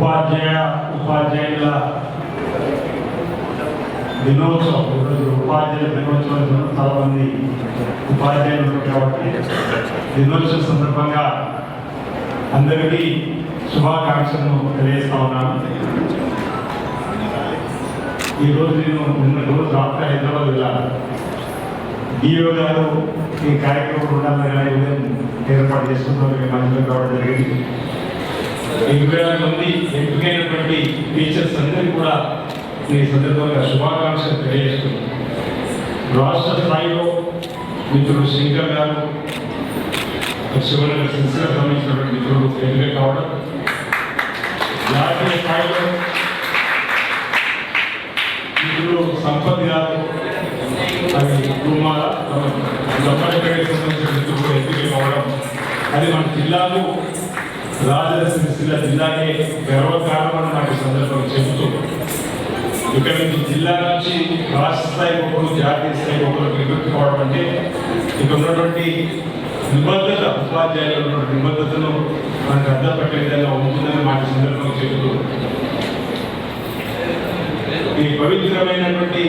ఉపాధ్యాయ ఉపాధ్యాయుల దినోత్సవం. ఈరోజు ఉపాధ్యాయుల దినోత్సవం చాలా మంది ఉపాధ్యాయులు కాబట్టి దినోత్సవం సందర్భంగా అందరికీ శుభాకాంక్షలను తెలియజేస్తా ఉన్నాను. ఈరోజు నేను నిన్న రోజు రాత్రి హైదరాబాద్ వెళ్ళాను డిఓ గారు ఈ కార్యక్రమం ఉండాలని ఉదయం ఏర్పాటు చేసుకుంటాం మేము మధ్యలో కావడం జరిగింది. ఇరవై ఆరు మంది ఎంపికైనటువంటి టీచర్స్ అందరికీ కూడా ఈ సందర్భంగా శుభాకాంక్షలు తెలియజేస్తున్నాను. రాష్ట్ర స్థాయిలో మిత్రుడు శంకర్ గారు శివనగర్ సిన్సియర్ సంబంధించినటువంటి మిత్రుడు ఎంపిక కావడం. జాతీయ స్థాయిలో మిత్రుడు సంపత్ గారు అది కుమార సంబంధించిన మిత్రుడు ఎంపిక కావడం. అది మన జిల్లాలో రాజుల సిరిసిల్ల జిల్లాకే గర్వకారణమని నాకు సందర్భం చెబుతూ. ఇక్కడ నుంచి జిల్లా నుంచి రాష్ట్ర స్థాయి ఒకరు జాతీయ స్థాయి ఒకరు నివృత్తి కావడం అంటే ఇక్కడ ఉన్నటువంటి నిబద్ధత ఉపాధ్యాయులు ఉన్నటువంటి నిబద్ధతను మనకు అర్థం పట్టే విధంగా ఉంటుందని మాట సందర్భంగా చెబుతూ. ఈ పవిత్రమైనటువంటి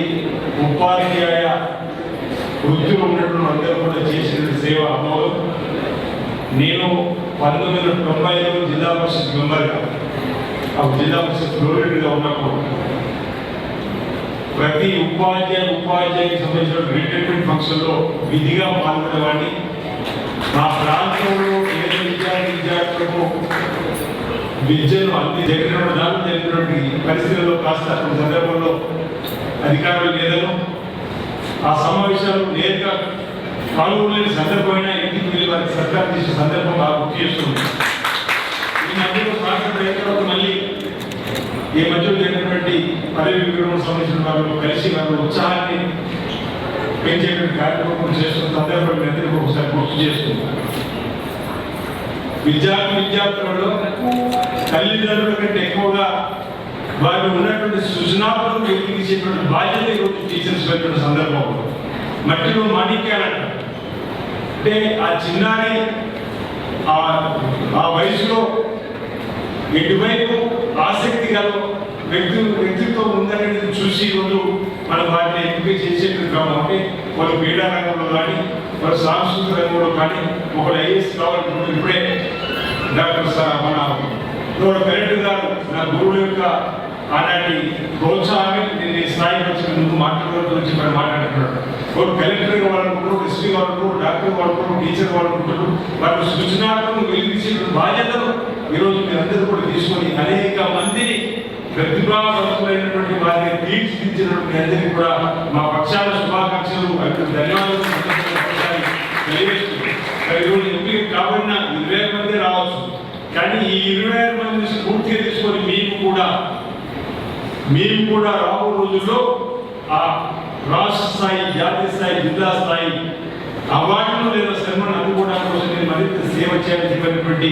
ఉపాధ్యాయ వృత్తిలో ఉన్నటువంటి అందరూ కూడా చేసిన సేవ అమ్మవారు. నేను పంతొమ్మిది వందల తొంభైలో జిల్లా పరిషత్ మెంబర్గా ఆ జిల్లా పరిషత్ ఫ్లోరిడ్గా ఉన్నప్పుడు ప్రతి ఉపాధ్యాయ ఉపాధ్యాయుకి సంబంధించిన రిటైర్మెంట్ ఫంక్షన్లో విధిగా పాల్గొనేవాడిని మా ప్రాంతంలో ఏ విద్యార్థి విద్యార్థులకు విద్యను అన్ని దగ్గర దాన్ని జరిగినటువంటి పరిస్థితుల్లో కాస్త సందర్భంలో అధికారులు లేదను. ఆ సమావేశాలు నేరుగా పాల్గొనలేని సందర్భమైనా వారికి సర్కార్ చేసే సందర్భం బాగా గుర్తు చేస్తున్నాం ఈ మధ్యలో మాట్లాడిన తర్వాత మళ్ళీ ఈ మధ్యలో జరిగినటువంటి పదవి విగ్రహం సంబంధించిన వాళ్ళు కలిసి వారి ఉత్సాహాన్ని పెంచేటువంటి కార్యక్రమం చేస్తున్న సందర్భం అందరికీ ఒకసారి గుర్తు చేస్తున్నాం విద్యార్థి విద్యార్థులలో తల్లిదండ్రుల కంటే ఎక్కువగా వారు ఉన్నటువంటి సృజనాత్మకం వెలిగించేటువంటి బాధ్యత ఈరోజు టీచర్స్ పెట్టిన సందర్భం. మట్టిలో మాణిక్యాలంట అంటే ఆ చిన్నారి ఆ ఆ వయసులో ఎటువైపు ఆసక్తి గల వ్యక్తి వ్యక్తిత్వం ఉందనేది చూసి వాళ్ళు మనం వాటిని ఎంపిక చేసేట్టు క్రమం అంటే వాళ్ళు క్రీడా రంగంలో కానీ వాళ్ళు సాంస్కృతిక రంగంలో కానీ ఒకళ్ళు ఐఏఎస్ కావాలనుకుంటే ఇప్పుడే డాక్టర్ సార్ మన గౌరవ గారు నా గురువుల యొక్క ఆనాటి ప్రోత్సాహమే నేను ఈ స్థాయికి వచ్చిన ముందు మాట్లాడడం గురించి మరి మాట్లాడుతున్నాడు వాళ్ళు కలెక్టర్ వాడుకుంటారు ఎస్పీ వాడుకుంటారు డాక్టర్ వాడుకుంటారు టీచర్ వాడుకుంటారు వాళ్ళు సృజనాత్మకం వెలిగించే బాధ్యతలు ఈరోజు మీరందరూ కూడా తీసుకొని అనేక మందిని ప్రతిభావంతులైనటువంటి వారిని తీర్చిదిద్దినటువంటి అందరికీ కూడా మా పక్షాల శుభాకాంక్షలు వారికి ధన్యవాదాలు ఈరోజు ఎంపిక కాబడిన ఇరవై మంది రావచ్చు. కానీ ఈ ఇరవై మంది స్ఫూర్తిగా తీసుకొని మేము కూడా మేము కూడా రాబో రోజుల్లో ఆ రాష్ట్ర స్థాయి జాతీయ స్థాయి జిల్లా స్థాయి అవార్డులు లేదా శ్రమను అందుకోవడానికి కోసం నేను మరింత సేవ చేయాలని చెప్పినటువంటి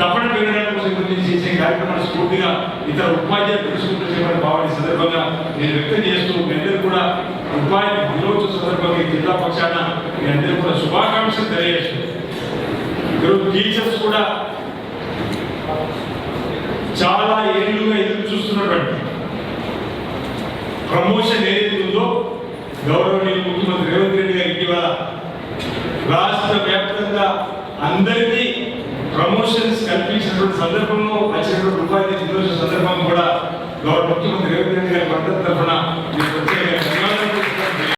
తపన పెరగడానికి కోసం గురించి చేసే కార్యక్రమాన్ని స్ఫూర్తిగా ఇతర ఉపాధ్యాయులు తెలుసుకుంటూ చెప్పని సందర్భంగా నేను వ్యక్తం చేస్తూ మీ అందరూ కూడా ఉపాధి దినోత్సవ సందర్భంగా జిల్లా పక్షాన మీ అందరూ కూడా శుభాకాంక్షలు తెలియజేస్తూ. ఈరోజు టీచర్స్ కూడా రెడ్డి రాష్ట్ర వ్యాప్తంగా అందరికీ ప్రమోషన్స్ కల్పించినటువంటి సందర్భంలో వచ్చినటువంటి ఉపాధి సందర్భం కూడా గౌరవ ముఖ్యమంత్రి రేవంత్ రెడ్డి గారి మద్దతు తరఫున